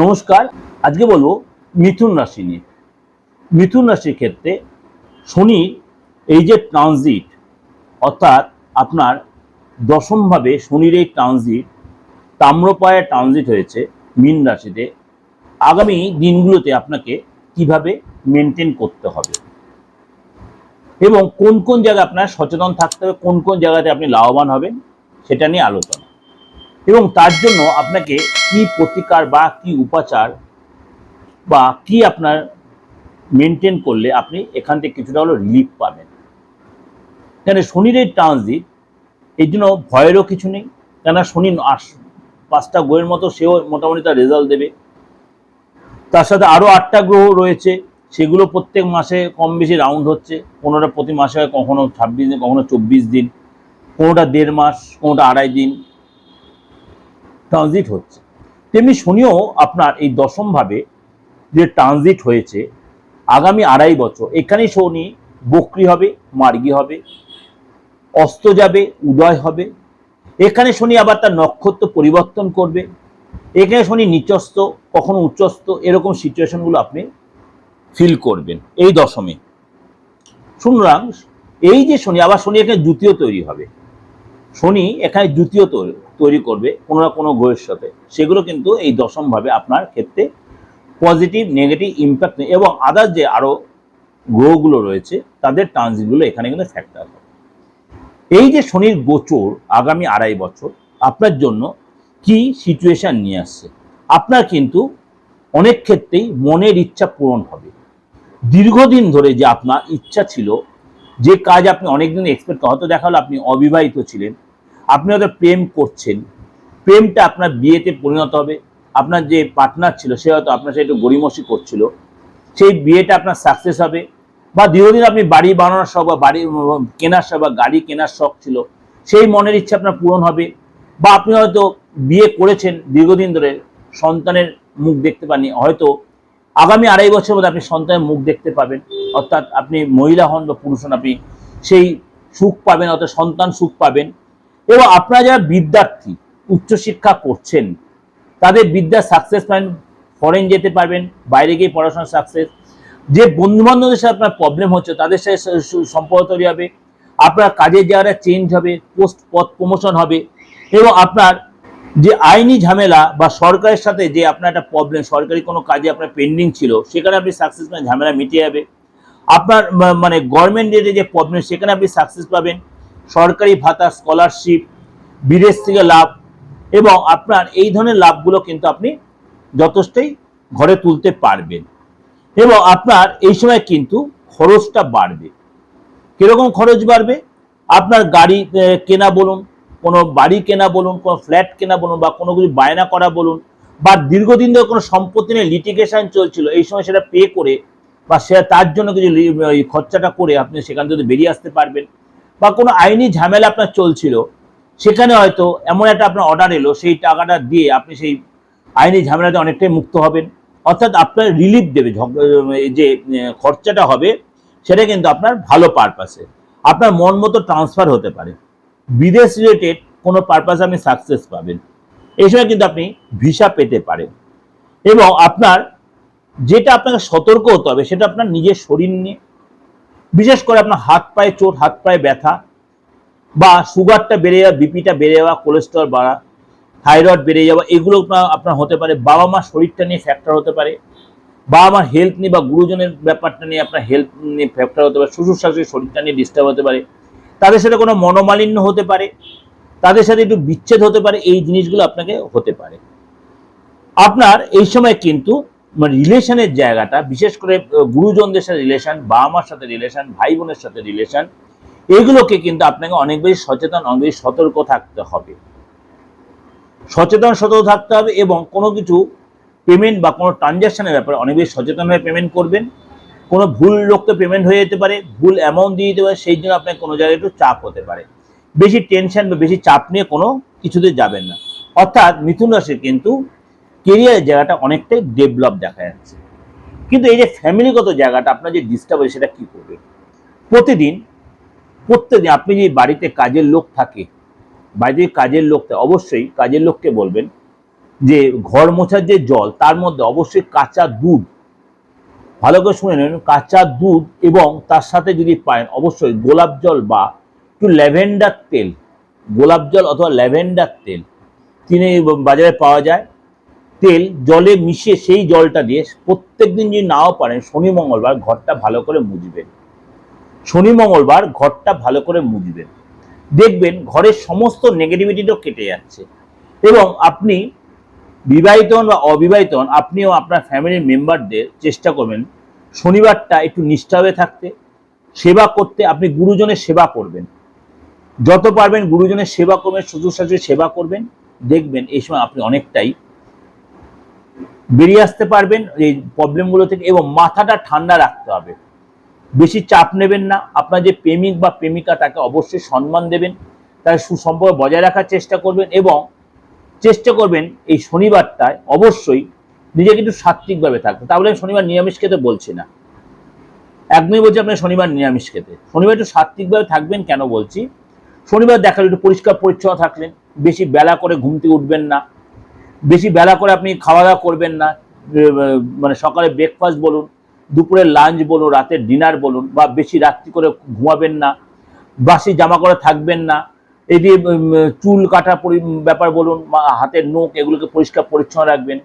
নমস্কার, আজকে বলব মিথুন রাশি নিয়ে। মিথুন রাশির ক্ষেত্রে শনি এই যে ট্রানজিট অর্থাৎ আপনার দশমভাবে শনির এই ট্রানজিট তাম্রপায়ে ট্রানজিট হয়েছে মীন রাশিতে। আগামী দিনগুলোতে আপনাকে কীভাবে মেনটেন করতে হবে? এবং কোন কোন জায়গায় আপনার সচেতন থাকতে হবে, কোন কোন জায়গাতে আপনি লাভবান হবেন, সেটা নিয়ে আলোচনা। এবং তার জন্য আপনাকে কি প্রতিকার বা কি উপাচার বা কি আপনার মেনটেন করলে আপনি এখান থেকে কিছুটা হলো রিলিফ পাবেন। কেন শনির এই ট্রানজিট এই জন্য ভয়েরও কিছু নেই। কেন শনি আস- পাঁচটা গ্রহের মতো সেও মোটামুটি তার রেজাল্ট দেবে। তার সাথে আরও আটটা গ্রহ রয়েছে, সেগুলো প্রত্যেক মাসে কম বেশি রাউন্ড হচ্ছে। কোনোটা প্রতি মাসে হয় কখনো ছাব্বিশ দিন, কখনো চব্বিশ দিন, কোনোটা দেড় মাস, কোনোটা আড়াই দিন। ট্রানজিট হচ্ছে। তেমনি শনিও আপনার এই দশমভাবে যে ট্রানজিট হয়েছে, আগামী আড়াই বছর, এখানেই শনি বক্রি হবে, মার্গী হবে, অস্ত যাবে, উদয় হবে। এখানে শনি আবার তার নক্ষত্র পরিবর্তন করবে। এখানে শনি নিচস্ত কখনো উচ্চস্ত এরকম সিচুয়েশনগুলো আপনি ফিল করবেন এই দশমে। সুতরাং এই যে শনি, আবার শনি এখানে দ্বিতীয় তৈরি হবে। শনি এখানে দ্বিতীয় তৈরি- তৈরি করবে কোনো না কোনো গ্রহের সাথে। সেগুলো কিন্তু এই দশমভাবে আপনার ক্ষেত্রে পজিটিভ নেগেটিভ ইম্প্যাক্ট এবং আদার যে আরও গ্রহগুলো রয়েছে, তাদের ট্রানজিটগুলো এখানে কিন্তু ফ্যাক্টর হবে। এই যে শনির গোচর আগামী আড়াই বছর, আপনার জন্য কি সিচুয়েশন নিয়ে আসছে? আপনার কিন্তু অনেক ক্ষেত্রেই মনের ইচ্ছা পূরণ হবে। দীর্ঘদিন ধরে যে আপনার ইচ্ছা ছিল, যে কাজ আপনি অনেকদিন এক্সপেক্ট হয়তো দেখা হলো আপনি অবিবাহিত ছিলেন আপনি হয়তো প্রেম করছেন, প্রেমটা আপনার বিয়েতে পরিণত হবে, আপনার যে পার্টনার ছিল সে হয়তো আপনার সাথে একটু গড়িমসি করছিল, সেই বিয়েটা আপনার সাকসেস হবে বা দীর্ঘদিন আপনি বাড়ি বানানোর শখ বা বাড়ি, কেনার শখ বা গাড়ি কেনার শখ ছিল, সেই মনের ইচ্ছা আপনার পূরণ হবে বা আপনি হয়তো বিয়ে করেছেন দীর্ঘদিন ধরে, সন্তানের মুখ দেখতে পাননি, হয়তো আগামী আড়াই বছর মধ্যে আপনি সন্তানের মুখ দেখতে পাবেন, অর্থাৎ আপনি মহিলা হন বা পুরুষ হন, আপনি সেই সুখ পাবেন, অর্থাৎ সন্তান সুখ পাবেন এবং আপনারা যারা বিদ্যার্থী, উচ্চশিক্ষা করছেন, তাদের বিদ্যা সাকসেস পাবেন ফরেন যেতে পারবেন, বাইরে গিয়ে পড়াশোনা সাকসেস যে বন্ধু বান্ধবদের সাথে আপনার প্রবলেম হচ্ছে, তাদের সাথে সম্পর্ক তৈরি হবে, আপনার কাজের জায়গাটা চেঞ্জ হবে পোস্ট পদ প্রমোশন হবে, এবং আপনার যে আইনি ঝামেলা বা সরকারের সাথে যে আপনার একটা প্রবলেম সরকারি কোনো কাজে আপনার পেন্ডিং ছিল, সেখানে আপনি সাকসেস পাবেন ঝামেলা মিটিয়ে যাবে। আপনার মানে গভর্নমেন্ট যে প্রবলেম সেখানে আপনি সাকসেস পাবেন। সরকারি ভাতা স্কলারশিপ বিদেশ থেকে লাভ এবং আপনার এই ধরনের লাভগুলো কিন্তু আপনি যথেষ্টই ঘরে তুলতে পারবেন। এবং আপনার এই সময় কিন্তু খরচটা বাড়বে। কীরকম খরচ বাড়বে? আপনার গাড়ি কেনা বলুন, কোনো বাড়ি কেনা বলুন, কোনো ফ্ল্যাট কেনা বলুন বা কোনো কিছু বায়না করা বলুন বা দীর্ঘদিন ধরে কোনো সম্পত্তি নিয়ে লিটিগেশন চলছিল, এই সময় সেটা পে করে বা সে তার জন্য কিছু খরচাটা করে আপনি সেখান থেকে বেরিয়ে আসতে পারবেন। বা কোনো আইনি ঝামেলা আপনার চলছিল, সেখানে হয়তো এমন একটা আপনার অর্ডার এলো, সেই টাকাটা দিয়ে আপনি সেই আইনি ঝামেলাতে অনেকটাই মুক্ত হবেন। অর্থাৎ আপনার রিলিফ দেবে যে খরচাটা হবে, সেটা কিন্তু আপনার ভালো পারপাসে আপনার মন মতো ট্রান্সফার হতে পারে। বিদেশ রিলেটেড কোনো পারপাসে আপনি সাকসেস পাবেন। এই সময় কিন্তু আপনি ভিসা পেতে পারেন। এবং আপনার যেটা আপনাকে সতর্ক হতে হবে, সেটা আপনার নিজের শরীর নিয়ে বিশেষ করে আপনার হাত পায়ে চোট, হাত পায়ে ব্যথা বা সুগারটা বেড়ে যাওয়া, বিপিটা বেড়ে যাওয়া কোলেস্ট্রল বাড়া থাইরয়েড বেড়ে যাওয়া, এগুলো আপনার হতে পারে। বাবা মার শরীরটা নিয়ে ফ্যাক্টর হতে পারে। বাবা মার হেলথ নিয়ে বা গুরুজনের ব্যাপারটা নিয়ে আপনার হেলথ নিয়ে ফ্যাক্টর হতে পারে। শ্বশুর শাশুড়ির শরীরটা নিয়ে ডিস্টার্ব হতে পারে। তাদের সাথে কোনো মনোমালিন্য হতে পারে। তাদের সাথে একটু বিচ্ছেদ হতে পারে। এই জিনিসগুলো আপনাকে হতে পারে। আপনার এই সময় কিন্তু রিলেশনের জায়গাটা, বিশেষ করে গুরুজনদের সাথে রিলেশন বাবা মার সাথে রিলেশন ভাই বোনের সাথে রিলেশন এগুলোকে কিন্তু আপনাকে অনেক বেশি সচেতন, অনেক বেশি সতর্ক থাকতে হবে। সচেতন, সতর্ক থাকতে হবে এবং কোনো কিছু পেমেন্ট বা কোনো ট্রানজ্যাকশনের ব্যাপারে অনেক বেশি সচেতন হয়ে পেমেন্ট করবেন। কোনো ভুল লোককে পেমেন্ট হয়ে যেতে পারে, ভুল অ্যামাউন্ট দিয়ে দিতে পারে, সেই জন্য আপনার কোনো জায়গায় একটু চাপ হতে পারে। বেশি টেনশন বা বেশি চাপ নিয়ে কোনো কিছুতে যাবেন না। অর্থাৎ মিথুন রাশির কিন্তু কেরিয়ারের জায়গাটা অনেকটাই ডেভেলপ দেখা যাচ্ছে। কিন্তু এই যে ফ্যামিলিগত জায়গাটা, আপনার যে ডিস্টার্ব হয় সেটা কী করবে? প্রতিদিন, প্রত্যেকদিন আপনি যে বাড়িতে কাজের লোক থাকে, বাড়িতে কাজের লোক থাকে, অবশ্যই কাজের লোককে বলবেন যে ঘর মোছার যে জল, তার মধ্যে অবশ্যই কাঁচা দুধ। ভালো করে শুনে নেন কাঁচা দুধ এবং তার সাথে যদি পারেন অবশ্যই গোলাপ জল বা একটু ল্যাভেন্ডার তেল, গোলাপ জল অথবা ল্যাভেন্ডার তেল। কিনে বাজারে পাওয়া যায়। তেল জলে মিশিয়ে সেই জলটা দিয়ে প্রত্যেকদিন যদি নাও পারেন, শনি, মঙ্গলবার ঘরটা ভালো করে মুজবেন। শনি, মঙ্গলবার ঘরটা ভালো করে মুজবেন। দেখবেন ঘরের সমস্ত নেগেটিভিটিটাও কেটে যাচ্ছে। এবং আপনি বিবাহিত হন বা অবিবাহিত হন, আপনিও আপনার ফ্যামিলির মেম্বারদের চেষ্টা করবেন শনিবারটা একটু নিষ্ঠাভাবে থাকতে, সেবা করতে, আপনি গুরুজনের সেবা করবেন। যত পারবেন গুরুজনের সেবা করবেন শ্বশুর শাশুড়ির সেবা করবেন। দেখবেন এই সময় আপনি অনেকটাই বেরিয়ে আসতে পারবেন, এই প্রবলেমগুলো থেকে, এবং মাথাটা ঠান্ডা রাখতে হবে। বেশি চাপ নেবেন না, আপনার যে প্রেমিক বা প্রেমিকা, তাকে অবশ্যই সম্মান দেবেন, তার সুসম্পর্ক বজায় রাখার চেষ্টা করবেন, এবং চেষ্টা করবেন এই শনিবারটায় অবশ্যই নিজেকে একটু সাত্ত্বিকভাবে থাকবে তাহলে আমি শনিবার নিরামিষ খেতে বলছি না। একদমই বলছি আপনার শনিবার নিরামিষ খেতে। শনিবার একটু সাত্ত্বিকভাবে থাকবেন কেন বলছি? শনিবার দেখালে একটু পরিষ্কার পরিচ্ছন্ন থাকলেন, বেশি বেলা করে ঘুম থেকে উঠবেন না। বেশি বেলা করে আপনি খাওয়া দাওয়া করবেন না মানে সকালে ব্রেকফাস্ট বলুন, দুপুরে লাঞ্চ বলুন রাতের ডিনার বলুন, বা বেশি রাত্রি করে ঘুমাবেন না, বাসি জামা করে থাকবেন না এই যে চুল কাটা পরি- ব্যাপার বলুন হাতের নখ এগুলোকে পরিষ্কার পরিচ্ছন্ন রাখবেন,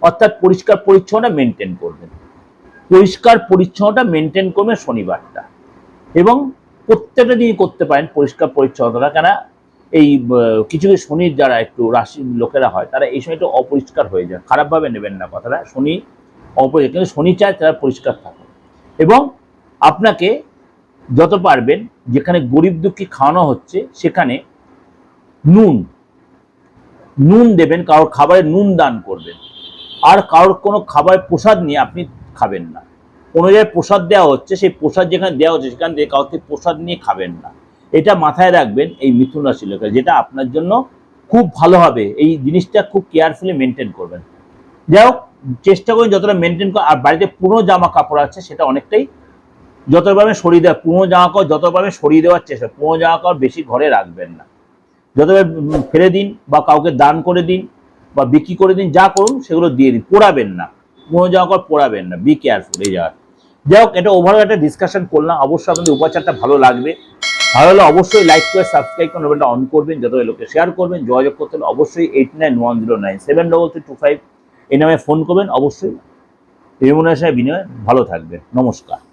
অর্থাৎ পরিষ্কার পরিচ্ছন্নটা মেনটেন করবেন। পরিষ্কার পরিচ্ছন্নতা মেনটেন করবেন শনিবারটা। এবং প্রত্যেকটা দিনই করতে পারেন পরিষ্কার পরিচ্ছন্নতা কেন এই কিছু কিছু শনির যারা একটু রাশি লোকেরা হয়, তারা এই সময় একটু অপরিষ্কার হয়ে যায়। খারাপভাবে নেবেন না কথাটা, শনি অপরিষ্কার, কিন্তু শনি চায় তারা পরিষ্কার থাকে এবং আপনাকে যত পারবেন, যেখানে গরিব দুঃখী খাওয়ানো হচ্ছে, সেখানে নুন নুন দেবেন, কারোর খাবারে নুন দান করবেন। আর কারোর কোনো খাবার প্রসাদ নিয়ে আপনি খাবেন না। কোনো জায়গায় প্রসাদ দেওয়া হচ্ছে, সেই প্রসাদ যেখানে দেওয়া হচ্ছে, সেখান থেকে কাউকে প্রসাদ নিয়ে খাবেন না। এটা মাথায় রাখবেন এই মিথুন রাশি লোকের, যেটা আপনার জন্য খুব ভালো হবে। এই জিনিসটা খুব কেয়ারফুলি মেনটেন করবেন। যাই হোক, চেষ্টা করুন যতটা মেনটেন করা আর বাড়িতে পুরনো জামা কাপড় আছে, সেটা অনেকটাই যত পারবেন সরিয়ে দেওয়া পুরনো জামা কাপড় যত পারবেন সরিয়ে দেওয়ার চেষ্টা পুরনো জামা কাপড় বেশি ঘরে রাখবেন না। যত ফেলে দিন বা কাউকে দান করে দিন বা বিক্রি করে দিন, যা করুন, সেগুলো দিয়ে দিন। পোড়াবেন না। পুরনো জামা কাপড় পোড়াবেন না। বি কেয়ারফুল এই জায়গায়। যাই হোক, এটা ওভারঅল একটা ডিসকাশন করলাম। অবশ্যই আপনাদের উপাচারটা ভালো লাগবে। ভালো হলে অবশ্যই লাইক করে সাবস্ক্রাইব করে নোবেলটা অন করবেন, যত লোকে শেয়ার করবেন। যোগাযোগ করতে হলে অবশ্যই eight nine one zero nine seven double three two five এই নামে ফোন করবেন। অবশ্যই রিমুনেশনের বিনিময়ে ভালো থাকবে নমস্কার।